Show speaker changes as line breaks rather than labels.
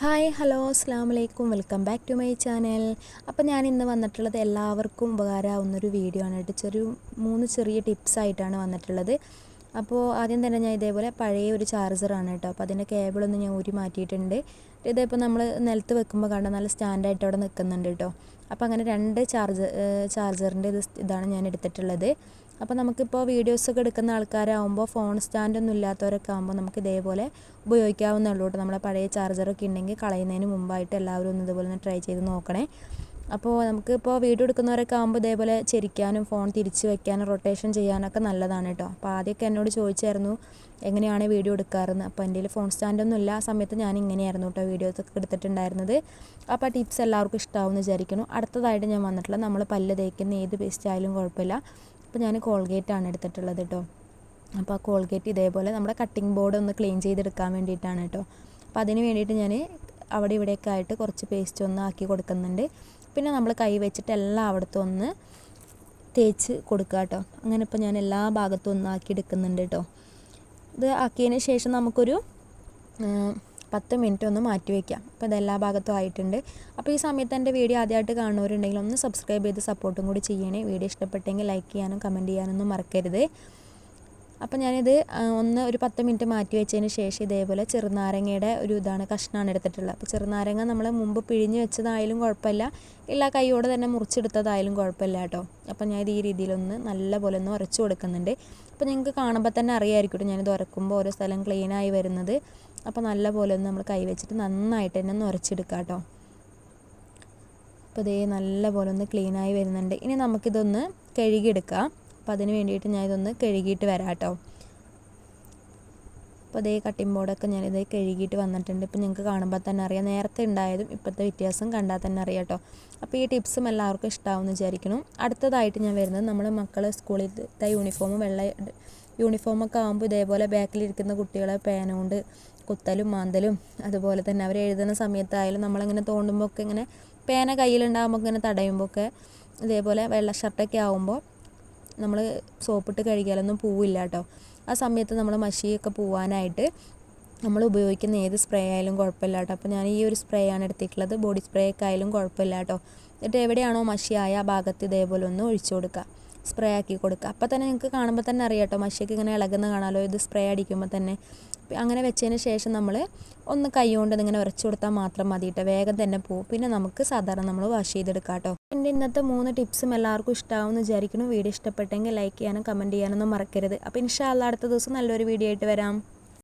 Hi hello അസ്സാം വലൈക്കും welcome back to my channel. അപ്പോൾ ഞാൻ ഇന്ന് വന്നിട്ടുള്ളത് എല്ലാവർക്കും ഉപകാരമാവുന്നൊരു വീഡിയോ ആണ് കേട്ടോ. ചെറിയ മൂന്ന് ചെറിയ ടിപ്സ് ആയിട്ടാണ് വന്നിട്ടുള്ളത്. അപ്പോൾ ആദ്യം തന്നെ ഞാൻ ഇതേപോലെ പഴയ ഒരു ചാർജറാണ് കേട്ടോ. അപ്പോൾ അതിന്റെ കേബിളൊന്ന് ഞാൻ ഊരി മാറ്റിയിട്ടുണ്ട്. ഇതിപ്പോൾ നമ്മൾ നിലത്ത് വെക്കുമ്പോൾ കണ്ട നല്ല സ്റ്റാൻഡായിട്ട് അവിടെ നിൽക്കുന്നുണ്ട് കേട്ടോ. അപ്പോൾ അങ്ങനെ രണ്ട് ചാർജർ ചാർജറിന്റെ ഇത് ഇതാണ് ഞാൻ എടുത്തിട്ടുള്ളത്. അപ്പോൾ നമുക്കിപ്പോൾ വീഡിയോസൊക്കെ എടുക്കുന്ന ആൾക്കാരാകുമ്പോൾ ഫോൺ സ്റ്റാൻഡൊന്നും ഇല്ലാത്തവരൊക്കെ ആകുമ്പോൾ നമുക്ക് ഇതേപോലെ ഉപയോഗിക്കാവുന്നുള്ളൂ കേട്ടോ നമ്മളെ പഴയ ചാർജറൊക്കെ ഉണ്ടെങ്കിൽ കളയുന്നതിന് മുമ്പായിട്ട് എല്ലാവരും ഒന്ന് ഇതുപോലെ ഒന്ന് ട്രൈ ചെയ്ത് നോക്കണേ. അപ്പോൾ നമുക്കിപ്പോൾ വീഡിയോ എടുക്കുന്നവരൊക്കെ ആകുമ്പോൾ ഇതേപോലെ ചെരിക്കാനും ഫോൺ തിരിച്ച് വെക്കാനും റൊട്ടേഷൻ ചെയ്യാനൊക്കെ നല്ലതാണ് കേട്ടോ അപ്പോൾ ആദ്യമൊക്കെ എന്നോട് ചോദിച്ചായിരുന്നു എങ്ങനെയാണ് വീഡിയോ എടുക്കാറെന്ന് അപ്പോൾ എന്റെ ഫോൺ സ്റ്റാൻഡൊന്നും ഇല്ല. ആ സമയത്ത് ഞാൻ ഇങ്ങനെയായിരുന്നു കേട്ടോ വീഡിയോസ് ഒക്കെ എടുത്തിട്ടുണ്ടായിരുന്നത്. അപ്പോൾ ആ ടിപ്സ് എല്ലാവർക്കും ഇഷ്ടമാവുമെന്ന് വിചാരിക്കുന്നു. അടുത്തതായിട്ട് ഞാൻ വന്നിട്ടുള്ള നമ്മൾ പല്ല് തേക്കുന്ന ഏത് പേസ്റ്റ് ആയാലും കുഴപ്പമില്ല. അപ്പോൾ ഞാൻ കോൾഗേറ്റാണ് എടുത്തിട്ടുള്ളത് കേട്ടോ അപ്പോൾ ആ കോൾഗേറ്റ് ഇതേപോലെ നമ്മുടെ കട്ടിംഗ് ബോർഡ് ഒന്ന് ക്ലീൻ ചെയ്തെടുക്കാൻ വേണ്ടിയിട്ടാണ് കേട്ടോ അപ്പോൾ അതിന് വേണ്ടിയിട്ട് ഞാൻ അവിടെ ഇവിടെയൊക്കെ ആയിട്ട് കുറച്ച് പേസ്റ്റ് ഒന്ന് ആക്കി കൊടുക്കുന്നുണ്ട്. പിന്നെ നമ്മൾ കൈ വെച്ചിട്ട് എല്ലാം അവിടുത്തെ ഒന്ന് തേച്ച് കൊടുക്കുക കേട്ടോ അങ്ങനെ ഇപ്പോൾ ഞാൻ എല്ലാ ഭാഗത്തും ഒന്ന് ആക്കി എടുക്കുന്നുണ്ട് കേട്ടോ ഇത് ആക്കിയതിന് ശേഷം നമുക്കൊരു പത്ത് മിനിറ്റ് ഒന്ന് മാറ്റി വയ്ക്കാം അപ്പോൾ ഇതെല്ലാ ഭാഗത്തും ആയിട്ടുണ്ട്. അപ്പോൾ ഈ സമയത്ത് എന്റെ വീഡിയോ ആദ്യമായിട്ട് കാണുന്നവരുണ്ടെങ്കിൽ ഒന്ന് സബ്സ്ക്രൈബ് ചെയ്ത് സപ്പോർട്ടും കൂടി ചെയ്യണേ. വീഡിയോ ഇഷ്ടപ്പെട്ടെങ്കിൽ ലൈക്ക് ചെയ്യാനും കമന്റ് ചെയ്യാനൊന്നും മറക്കരുത്. അപ്പോൾ ഞാനിത് ഒന്ന് ഒരു പത്ത് മിനിറ്റ് മാറ്റി വെച്ചതിന് ശേഷം ഇതേപോലെ ചെറുനാരങ്ങയുടെ ഒരു ഇതാണ് കഷ്ണമാണ് എടുത്തിട്ടുള്ളത്. അപ്പോൾ ചെറുനാരങ്ങ നമ്മൾ മുമ്പ് പിഴിഞ്ഞ് വെച്ചതായാലും കുഴപ്പമില്ല. എല്ലാ കൈയോടെ തന്നെ മുറിച്ചെടുത്തതായാലും കുഴപ്പമില്ല കേട്ടോ. അപ്പോൾ ഞാൻ ഇത് ഈ രീതിയിലൊന്ന് നല്ല പോലെ ഒന്ന് ഉരച്ചു കൊടുക്കുന്നുണ്ട്. അപ്പോൾ നിങ്ങൾക്ക് കാണുമ്പോൾ തന്നെ അറിയാമായിരിക്കും ഞാനിത് ഉരക്കുമ്പോൾ ഓരോ സ്ഥലം ക്ലീനായി വരുന്നത്. അപ്പോൾ നല്ല പോലെ ഒന്ന് നമ്മൾ കൈ വെച്ചിട്ട് നന്നായിട്ട് തന്നെ ഒന്ന് ഉരച്ചെടുക്കാം കേട്ടോ അപ്പോൾ ഇതേ നല്ല പോലെ ഒന്ന് ക്ലീനായി വരുന്നുണ്ട്. ഇനി നമുക്കിതൊന്ന് കഴുകിയെടുക്കാം. അപ്പോൾ അതിന് വേണ്ടിയിട്ട് ഞാൻ ഇതൊന്ന് കഴുകിയിട്ട് വരാം കേട്ടോ അപ്പോൾ ഇതേ കട്ടിംഗ് ബോർഡൊക്കെ ഞാനിത് കഴുകിയിട്ട് വന്നിട്ടുണ്ട്. ഇപ്പോൾ നിങ്ങൾക്ക് കാണുമ്പോൾ തന്നെ അറിയാം. നേരത്തെ ഉണ്ടായതും ഇപ്പോഴത്തെ വ്യത്യാസം കണ്ടാൽ തന്നെ അറിയാം കേട്ടോ. അപ്പോൾ ഈ ടിപ്സും എല്ലാവർക്കും ഇഷ്ടമാവുമെന്ന് വിചാരിക്കുന്നു. അടുത്തതായിട്ട് ഞാൻ വരുന്നത് നമ്മൾ മക്കൾ സ്കൂളിലത്തെ യൂണിഫോം വെള്ള യൂണിഫോമൊക്കെ ആകുമ്പോൾ ഇതേപോലെ ബാക്കിലിരിക്കുന്ന കുട്ടികളെ പേന കൊണ്ട് കുത്തലും മാന്തലും അതുപോലെ തന്നെ അവർ എഴുതുന്ന സമയത്തായാലും നമ്മളിങ്ങനെ തോണ്ടുമ്പോൾ ഒക്കെ ഇങ്ങനെ പേന കയ്യിലുണ്ടാകുമ്പോൾ ഇങ്ങനെ തടയുമ്പോൾ ഒക്കെ ഇതേപോലെ വെള്ള ഷർട്ടൊക്കെ ആകുമ്പോൾ നമ്മൾ സോപ്പിട്ട് കഴുകിയാലൊന്നും പോവില്ല കേട്ടോ ആ സമയത്ത് നമ്മൾ മഷിയൊക്കെ പോവാനായിട്ട് നമ്മൾ ഉപയോഗിക്കുന്ന ഏത് സ്പ്രേ ആയാലും കുഴപ്പമില്ല കേട്ടോ അപ്പോൾ ഞാൻ ഈ ഒരു സ്പ്രേ ആണ് എടുത്തിട്ടുള്ളത്. ബോഡി സ്പ്രേ ഒക്കെ ആയാലും കുഴപ്പമില്ല കേട്ടോ എന്നിട്ട് എവിടെയാണോ മഷിയായ ആ ഭാഗത്ത് ഇതേപോലെ ഒന്ന് ഒഴിച്ചു കൊടുക്കുക സ്പ്രേ ആക്കി കൊടുക്കുക. അപ്പോൾ തന്നെ നിങ്ങൾക്ക് കാണുമ്പോൾ തന്നെ അറിയാം കേട്ടോ മഷിയൊക്കെ ഇങ്ങനെ ഇളകുന്ന കാണാമല്ലോ ഇത് സ്പ്രേ അടിക്കുമ്പോൾ തന്നെ. അങ്ങനെ വെച്ചതിന് ശേഷം നമ്മൾ ഒന്ന് കൈകൊണ്ട് ഇങ്ങനെ ഉരച്ചു കൊടുത്താൽ മാത്രം മതി കേട്ടോ വേഗം തന്നെ പോകും പിന്നെ നമുക്ക് സാധാരണ നമ്മൾ വാഷ് ചെയ്തെടുക്കാം കേട്ടോ എന്റെ ഇന്നത്തെ മൂന്ന് ടിപ്സും എല്ലാവർക്കും ഇഷ്ടമാവുമെന്ന് വിചാരിക്കുന്നു. വീഡിയോ ഇഷ്ടപ്പെട്ടെങ്കിൽ ലൈക്ക് ചെയ്യാനും കമന്റ് ചെയ്യാനൊന്നും മറക്കരുത്. അപ്പോൾ ഇൻഷാല്ല അടുത്ത ദിവസം നല്ലൊരു വീഡിയോ ആയിട്ട് വരാം.